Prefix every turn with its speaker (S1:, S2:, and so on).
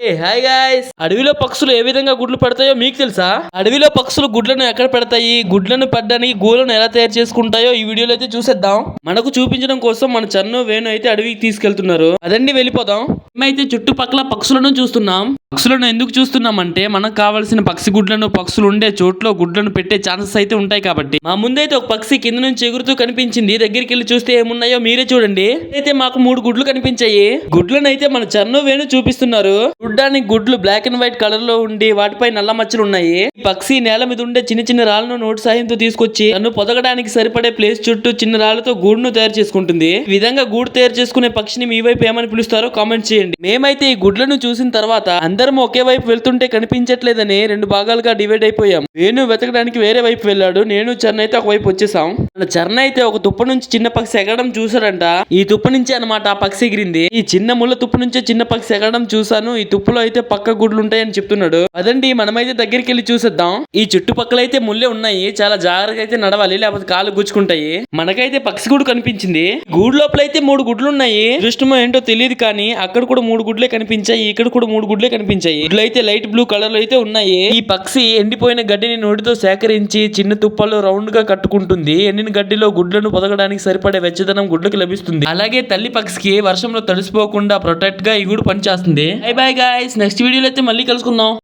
S1: ఏ hi guys అడవిలో పక్షులు ఏ విధంగా గుడ్లు పెడతాయో మీకు తెలుసా? అడవిలో పక్షులు గుడ్లను ఎక్కడ పెడతాయి? గుడ్లను పడ్డానికి గూలను ఎలా తయారు చేసుకుంటాయో ఈ వీడియోలో అయితే చూసేద్దాం. మనకు చూపించడం కోసం మన చన్ను వేణు అయితే అడవికి తీసుకెళ్తున్నారు. అదండి వెళ్ళిపోదాం. మేమైతే చుట్టుపక్కల పక్షులను చూస్తున్నాం. పక్షులను ఎందుకు చూస్తున్నాం అంటే మనకు కావాల్సిన పక్షి గుడ్లను పక్షులు ఉండే చోట్లో గుడ్లను పెట్టే ఛాన్సెస్ అయితే ఉంటాయి కాబట్టి. మా ముందైతే ఒక పక్షి కింద నుంచి ఎగురుతూ కనిపించింది. దగ్గరికి వెళ్ళి చూస్తే ఏమున్నాయో మీరే చూడండి. అయితే మాకు మూడు గుడ్లు కనిపించాయి. గుడ్లను అయితే మన చన్ను వేణు చూపిస్తున్నారు. చూడ్డానికి గుడ్లు బ్లాక్ అండ్ వైట్ కలర్లో ఉండి వాటిపై నల్ల మచ్చలు ఉన్నాయి. ఈ పక్షి నేల మీద ఉండే చిన్న చిన్న రాళ్ళను నోటి సాయంతో తీసుకొచ్చి తను పొదగడానికి సరిపడే ప్లేస్ చుట్టూ చిన్న రాళ్ళతో గూడును తయారు చేసుకుంటుంది. ఈ విధంగా గూడు తయారు చేసుకునే పక్షిని మీ వైపు ఏమని పిలుస్తారో కామెంట్ చేయండి. మేమైతే ఈ గుడ్లను చూసిన తర్వాత అందరూ ఒకే వైపు వెళ్తుంటే కనిపించట్లేదని రెండు భాగాలుగా డివైడ్ అయిపోయాం. వేణు వెతకడానికి వేరే వైపు వెళ్ళాడు. నేను చరణ్ అయితే ఒక వైపు వచ్చేసాం. మన అయితే ఒక తుప్ప నుంచి చిన్న పక్షి ఎగడం చూసాడంట ఈ తుప్ప నుంచి అన్నమాట ఆ పక్షి ఎగిరింది. ఈ చిన్న ముళ్ళ తుప్పు నుంచే చిన్న పక్షి ఎగడం చూసాను ఈ తుప్పులో అయితే పక్క గుడ్లు ఉంటాయని చెప్తున్నాడు. అదండి మనమైతే దగ్గరికి వెళ్ళి చూసేద్దాం. ఈ చుట్టుపక్కల అయితే ముళ్ళే ఉన్నాయి. చాలా జాగ్రత్తగా అయితే నడవాలి. లేకపోతే కాలు గుచ్చుకుంటాయి. మనకైతే పక్షి గూడు కనిపించింది. గూడు లోపల అయితే మూడు గుడ్లు ఉన్నాయి దృష్టమో ఏంటో తెలియదు కానీ అక్కడ కూడా మూడు గుడ్లే కనిపించాయి. ఇక్కడ కూడా మూడు గుడ్లే కనిపించాయి. గుడ్లు అయితే లైట్ బ్లూ కలర్లో అయితే ఉన్నాయి. ఈ పక్షి ఎండిపోయిన గడ్డిని నోటితో సేకరించి చిన్న తుప్పలు రౌండ్గా కట్టుకుంటుంది. ఎండిన గడ్డిలో గుడ్లను పొదగడానికి సరిపడే వెచ్చదనం గుడ్లకు లభిస్తుంది. అలాగే తల్లి పక్షికి వర్షంలో తడిసిపోకుండా ప్రొటెక్ట్గా ఈ గూడు పనిచేస్తుంది. బై బై గాయస్ నెక్స్ట్ వీడియోలో అయితే మళ్ళీ కలుసుకుందాం.